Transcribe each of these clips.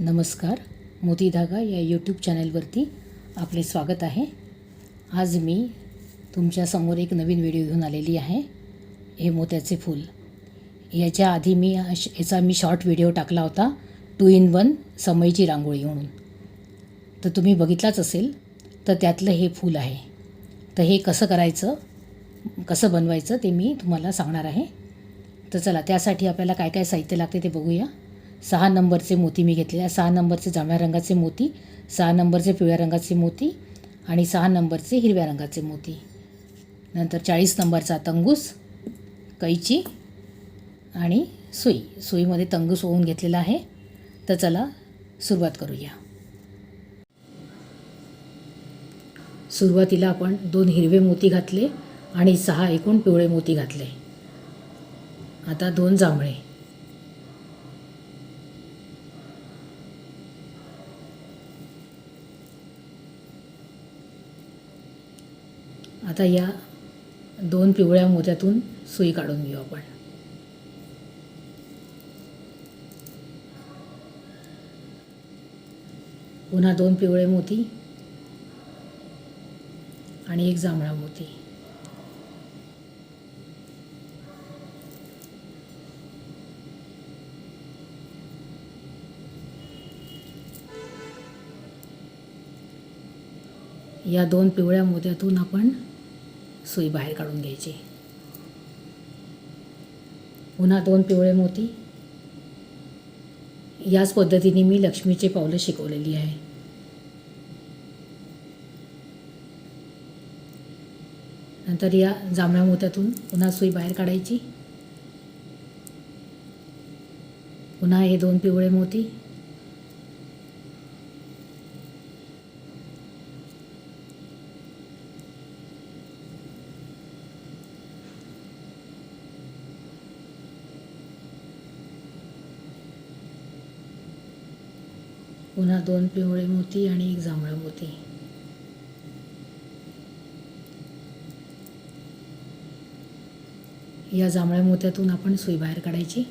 नमस्कार मोती धागा या यूट्यूब चॅनलवरती आपले स्वागत आहे. आज मी तुमच्यासमोर एक नवीन व्हिडिओ घेऊन आलेली आहे. हे मोत्याचे फूल. याच्या आधी मी याचा मी शॉर्ट व्हिडिओ टाकला होता टू इन वन समईची रांगोळी म्हणून. तर तुम्ही बघितलाच असेल तर त्यातलं हे फूल आहे. तर हे कसं करायचं कसं बनवायचं ते मी तुम्हाला सांगणार आहे. तर चला त्यासाठी आपल्याला काय काय साहित्य लागते ते बघूया. सहा नंबरचे मोती मी घेतलेले सहा नंबरचे जांभळ्या रंगाचे मोती सहा नंबरचे पिवळ्या रंगाचे मोती आणि सहा नंबरचे हिरव्या रंगाचे मोती. नंतर चाळीस नंबरचा तंगूस कैची आणि सुई. सुईमध्ये तंगूस ओवून घेतलेला आहे. तर चला सुरुवात करूया. सुरुवातीला आपण दोन हिरवे मोती घातले आणि सहा एकूण पिवळे मोती घातले. आता दोन जांभळे. आता या दोन पिवळ्या मोत्यातून सुई काढून घेऊ आपण. पुन्हा दोन पिवळे मोती आणि एक जांभळा मोती. या दोन पिवळ्या मोत्यातून आपण सुई बाहेर काढून घ्यायची. पुन्हा दोन पिवळे मोती. याच पद्धतीने मी लक्ष्मीचे पावलं शिकवलेली आहे. नंतर या जांभळ्या मोत्यातून पुन्हा सुई बाहेर काढायची. पुन्हा हे दोन पिवळे मोती पुन्हा दोन पिवळे मोती आणि एक जांभळा मोती. या जांभळ्या मोत्यातून आपण सुई बाहेर काढायची.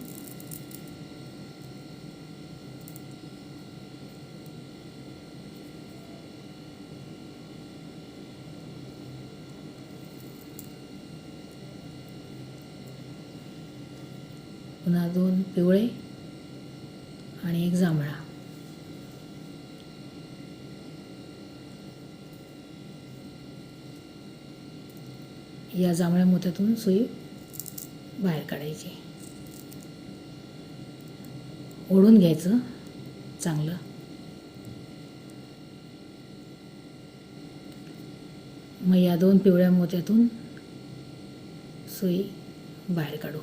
पुन्हा दोन पिवळे आणि एक जांभळा. या जांभळ्या मोत्यातून सुई बाहेर काढायची. ओढून घ्यायचं चांगलं. मग या दोन पिवळ्या मोत्यातून सुई बाहेर काढू.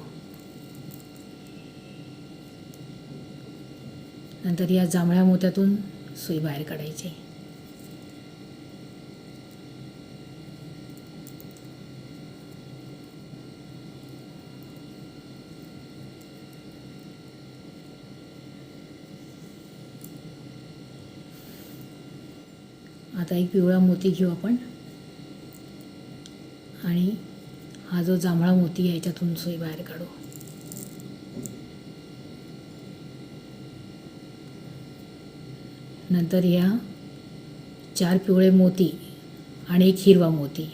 नंतर या जांभळ्या मोत्यातून सुई बाहेर काढायची. आता एक पिवळा मोती घेऊ आपण. आणि हा जो जांभळा मोती आहे याच्यातून सुई बाहेर काढू. नंतर या चार पिवळे मोती आणि एक हिरवा मोती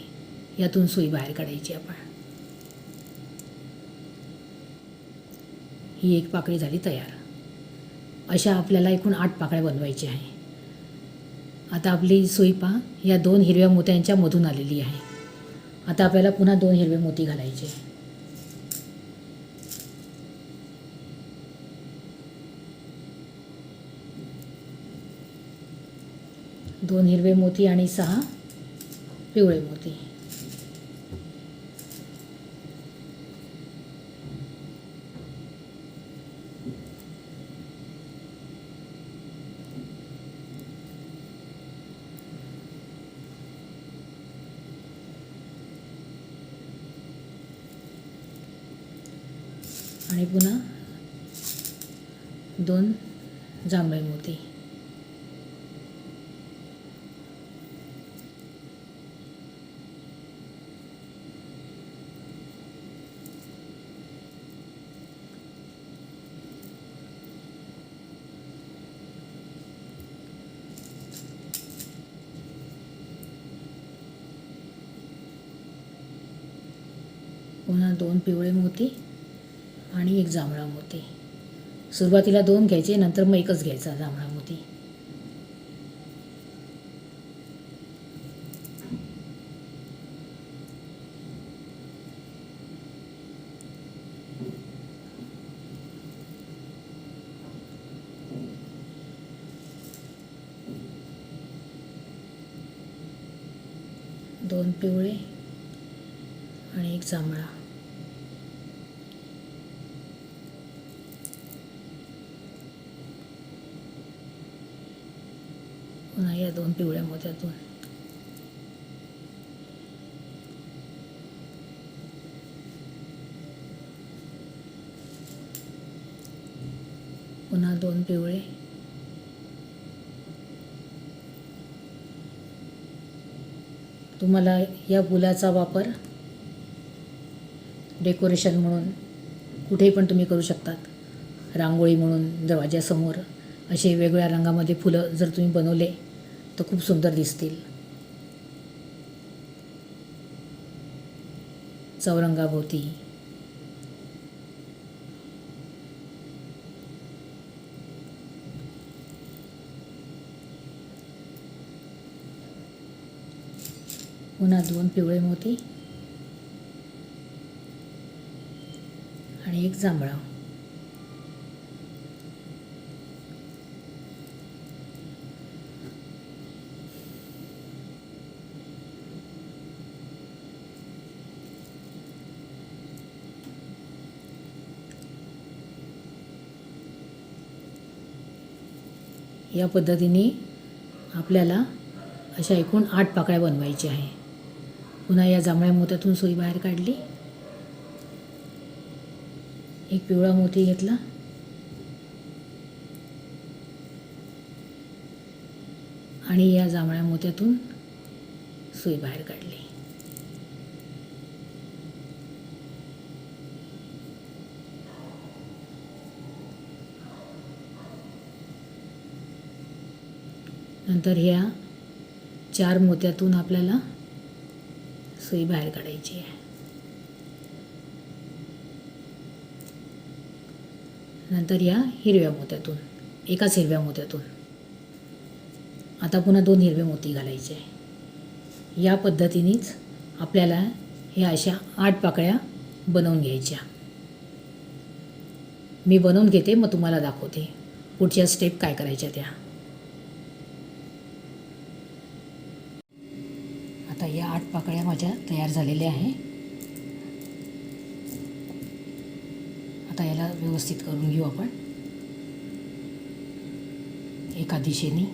यातून सुई बाहेर काढायची आपण. ही एक पाकळी झाली तयार. अशा आपल्याला एकूण आठ पाकळ्या बनवायच्या आहे. आता आपली सुई पहा या दोन हिरव्या मोत्यांच्या मधून आलेली आहे. आता आपल्याला पुन्हा दोन हिरवे मोती घालायचे. दोन हिरवे मोती आणि सहा पिवळे मोती. आणि पुन्हा दोन जांभळे मोती पुन्हा दोन पिवळे मोती आणि एक जांभळा मोती सुरुवातीला दोन घ्यायचे नंतर मग एकच घ्यायचा जांभळा मोती दोन पिवळे आणि एक जांभळा पुन्हा या दोन पिवळ्या मोत्यातून. पुन्हा दोन पिवळे. तुम्हाला या फुलाचा वापर डेकोरेशन म्हणून कुठेही पण तुम्ही करू शकतात. रांगोळी म्हणून दरवाज्यासमोर असे वेगवेगळ्या रंगामध्ये फुलं जर तुम्ही बनवले तर खूप सुंदर दिसतील. चौरंगाभोवती. पुन्हा दोन पिवळे मोती. आणि एक जांभळा. या पद्धतीने आपल्याला अशा एकूण आठ पाकळ्या बनवायच्या आहे. पुन्हा या जांभळ्या मोत्यातून सुई बाहेर काढली. एक पिवळा मोती घेतला. आणि या जांभळ्या मोत्यातून सुई बाहेर काढली. नंतर ह्या चार मोत्यातून आपल्याला सुई बाहेर काढायची आहे. नंतर या हिरव्या मोत्यातून एकाच हिरव्या मोत्यातून. आता पुन्हा दोन हिरवे मोती घालायचे आहे. या पद्धतीनेच आपल्याला ह्या अशा आठ पाकळ्या बनवून घ्यायच्या. मी बनवून घेते मग तुम्हाला दाखवते. पुढच्या स्टेप काय करायच्या त्या. आता या आठ पाकळ्या माझ्या तयार झालेल्या आहे. आता याला व्यवस्थित करून घेऊ आपण. एका दिशेने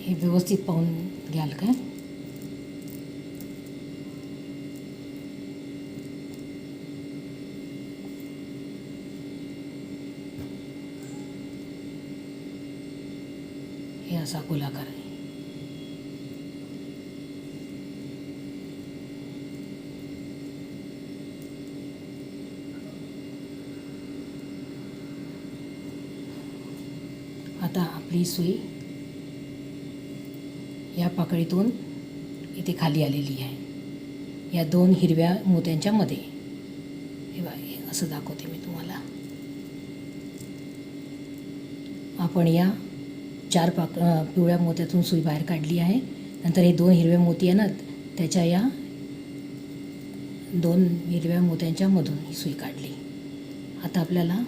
हे व्यवस्थित पाहून घ्याल काय हे असा गोलाकार आहे. आता आपली सुई पाकळीतून इथे खाली आलेली आहे. या दोन हिरव्या मोत्यांच्या मध्ये. हे बघा असं दाखवते मी तुम्हाला. आपण या चार पाक पिवळ्या मोत्यातून सुई बाहेर काढली आहे. नंतर हे दोन हिरव्या मोती आहे ना त्याच्या या दोन हिरव्या मोत्यांच्या मधून ही सुई काढली. आता आपल्याला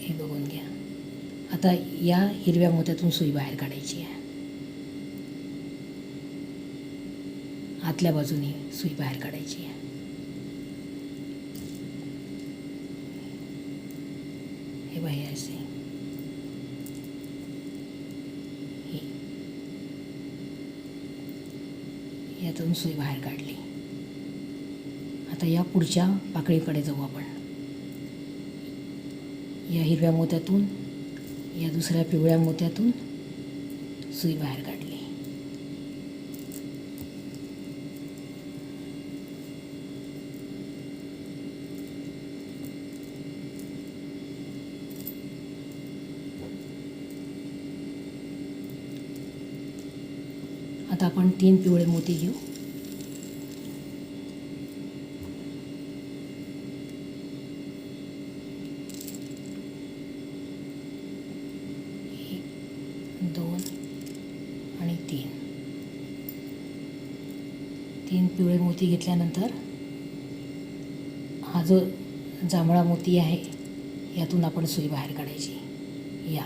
हे बघून घ्या आता या हिरव्या मोत्यातून सुई बाहेर काढायची आहे. आतल्या बाजूने सुई बाहेर काढायची आहे. हे बाहेर असे. हे. यातून सुई बाहेर काढली. आता या पुढच्या पाकळीकडे जाऊ आपण. या हिरव्या मोत्यातून या दुसऱ्या पिवळ्या मोत्यातून सुई बाहेर काढली. आता आपण तीन पिवळे मोती घेऊ. पिवळे मोती घेतल्यानंतर हा जो जांभळा मोती आहे यातून आपण सुई बाहेर काढायची. या.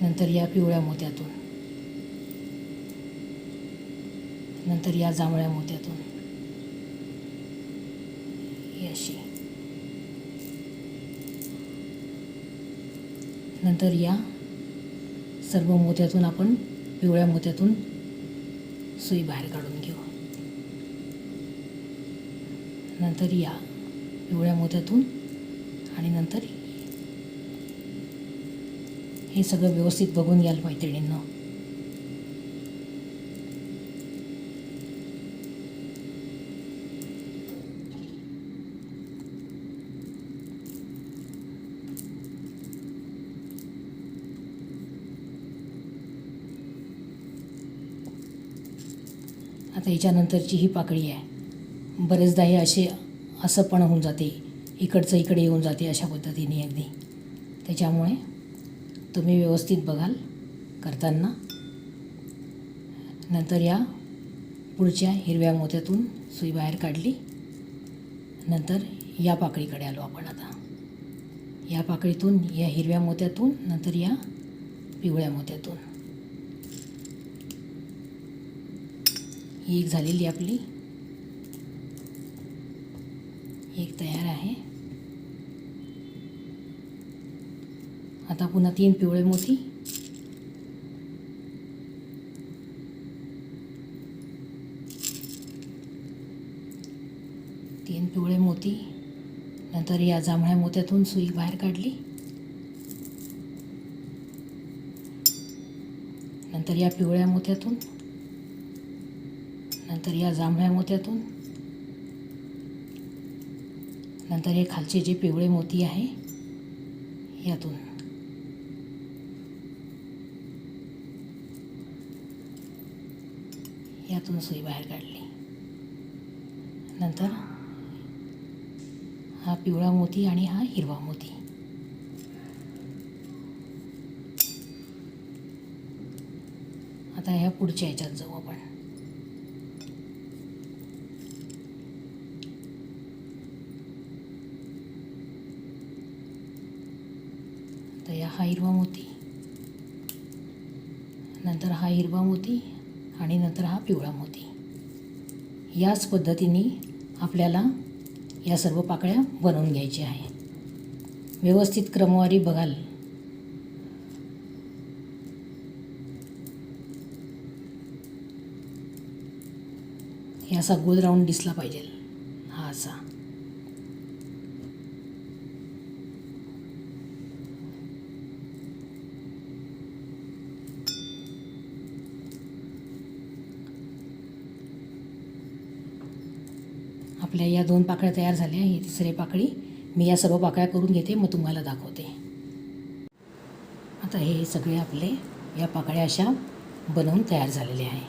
नंतर या पिवळ्या मोत्यातून. नंतर या जांभळ्या मोत्यातून. याशी अशी. नंतर या सर्व मोत्यातून आपण पिवळ्या मोत्यातून सुई बाहेर काढून घेऊ. नंतर या पिवळ्या मोत्यातून आणि नंतर हे. सगळं व्यवस्थित बघून घ्याल मैत्रिणींना. आता याच्यानंतरची ही पाकळी आहे. बरेचदा हे असे असं पण होऊन जाते. इकडचं इकडे येऊन जाते अशा पद्धतीने अगदी. त्याच्यामुळे तुम्ही व्यवस्थित बघाल करताना. नंतर या पुढच्या हिरव्या मोत्यातून सुई बाहेर काढली. नंतर या पाकळीकडे आलो आपण आता. या पाकळीतून या हिरव्या मोत्यातून नंतर या पिवळ्या मोत्यातून. ही एक झालेली आपली. एक तयार आहे. आता पुन्हा तीन पिवळे मोती. तीन पिवळे मोती. नंतर या जांभळ्या मोत्यातून सुई बाहेर काढली. नंतर या पिवळ्या मोत्यातून नंतर या जांभळ्या मोत्यातून. नंतर हे खालचे जे पिवळे मोती आहे यातून. यातून सुई बाहेर काढली. नंतर हा पिवळा मोती आणि हा हिरवा मोती. आता ह्या पुढच्या ह्याच्यात जाऊ आपण तर या हा हिरवा मोती. नंतर हा हिरवा मोती आणि नंतर हा पिवळा मोती. याच पद्धतीने आपल्याला या सर्व पाकळ्या बनवून घ्यायच्या आहे व्यवस्थित क्रमवारी बघाल. हे असा गोल राऊंड दिसला पाहिजे. हा असा. आपल्या या दोन पाकळ्या तयार झाल्या ही तिसरी पाकळी मी या सर्व पाकळ्या करून घेते मग तुम्हाला दाखवते. आता हे सगळे आपले या पाकळ्या अशा बनवून तयार झालेले आहे.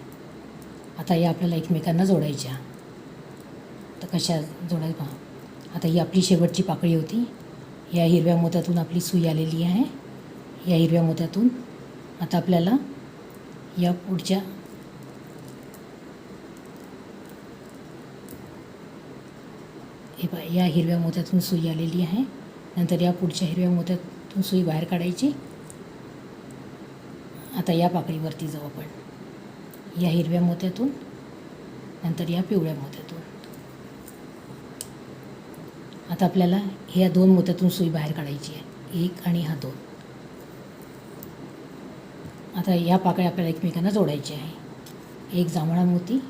आता या आपल्याला एकमेकांना जोडायच्या. तर कशा जोडाय पहा. आता ही आपली शेवटची पाकळी होती. या हिरव्या मोत्यातून आपली सुई आलेली आहे. या हिरव्या मोत्यातून आता आपल्याला या पुढच्या हे पहा या हिरव्या मोत्यातून सुई आलेली आहे. नंतर या पुढच्या हिरव्या मोत्यातून सुई बाहेर काढायची. आता या पाकळीवरती जाऊ आपण. या हिरव्या मोत्यातून नंतर या पिवळ्या मोत्यातून. आता आपल्याला ह्या दोन मोत्यातून सुई बाहेर काढायची आहे. एक आणि हा दोन. आता या पाकळ्या आपल्याला एकमेकांना जोडायची आहे. एक जांभळा मोती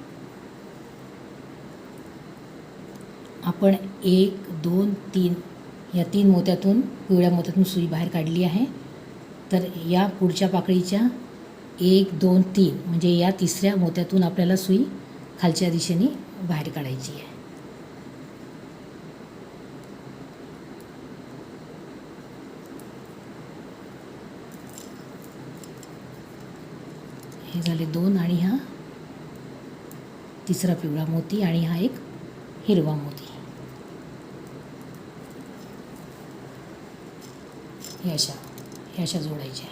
आपण एक दोन तीन या तीन मोत्यातून पिवळ्या मोत्यातून सुई बाहेर काढली आहे. तर या पुढच्या पाकळीच्या एक दोन तीन म्हणजे या तिसऱ्या मोत्यातून आपल्याला सुई खालच्या दिशेने बाहेर काढायची आहे. हे झाले दोन आणि हा तिसरा पिवळा मोती आणि हा एक हिरवा मोती. हे अशा हे अशा जोडायच्या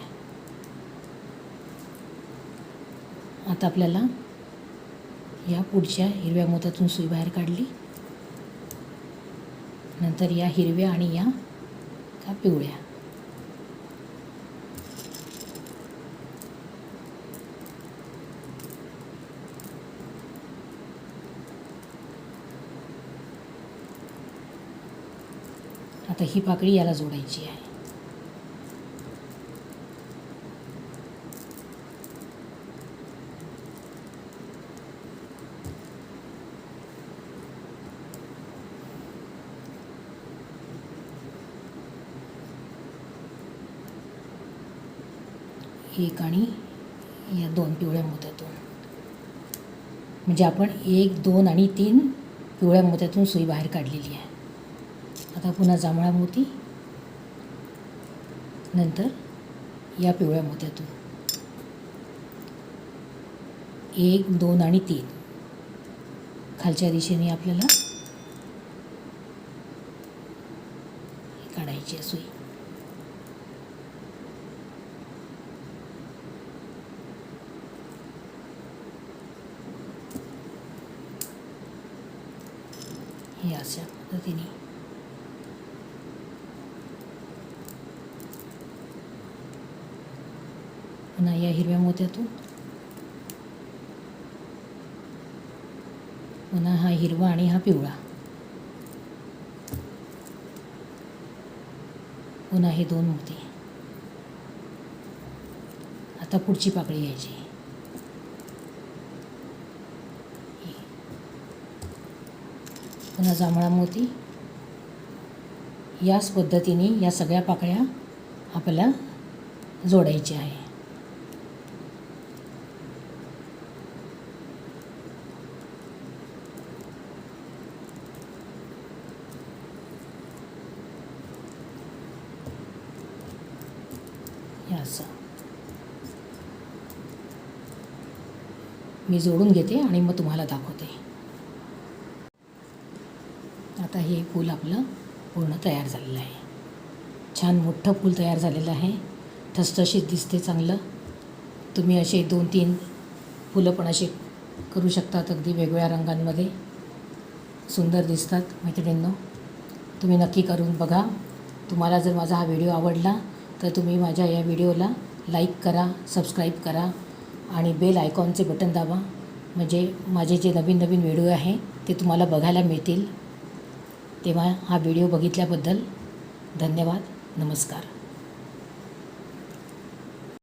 आता आपल्याला या पुढच्या हिरव्या मोत्यातून सुई बाहेर काढली. नंतर या हिरव्या आणि या का पिवळ्या. आता ही पाकळी याला जोडायची आहे. एक आणि या दोन पिवळ्या मोत्यातून म्हणजे आपण एक दोन आणि तीन पिवळ्या मोत्यातून सुई बाहेर काढलेली आहे. आता पुन्हा जांभळा मोती नंतर या पिवळ्या मोत्यातून एक दोन आणि तीन. खालच्या दिशेने आपल्याला काढायची आहे सुई. हे अशा पद्धतीने पुन्हा या हिरव्या मोत्यातून. पुन्हा हा हिरवा आणि हा पिवळा. पुन्हा हे दोन मोती. आता पुढची पाकळी घ्यायची पुन्हा जांभळा मोती. याच पद्धतीने या सगळ्या पाकळ्या आपल्याला जोडायच्या आहे. असं. मी जोडून घेते आणि मग तुम्हाला दाखवते. आता हे फूल आपलं पूर्ण तयार झालेलं आहे. छान मोठं फूल तयार झालेलं आहे. ठसठशीत दिसते चांगलं. तुम्ही असे दोन तीन फुलं पण असे करू शकतात अगदी वेगवेगळ्या रंगांमध्ये. सुंदर दिसतात मैत्रिणींनो. तुम्ही नक्की करून बघा. तुम्हाला जर माझा हा व्हिडिओ आवडला तर तुम्ही माझ्या या व्हिडिओला लाईक करा सबस्क्राईब करा आणि बेल आयकॉनचे बटन दाबा. म्हणजे माझे जे नवीन नवीन व्हिडिओ आहे ते तुम्हाला बघायला मिळतील. तेव्हा हा व्हिडिओ बघितल्याबद्दल धन्यवाद. नमस्कार.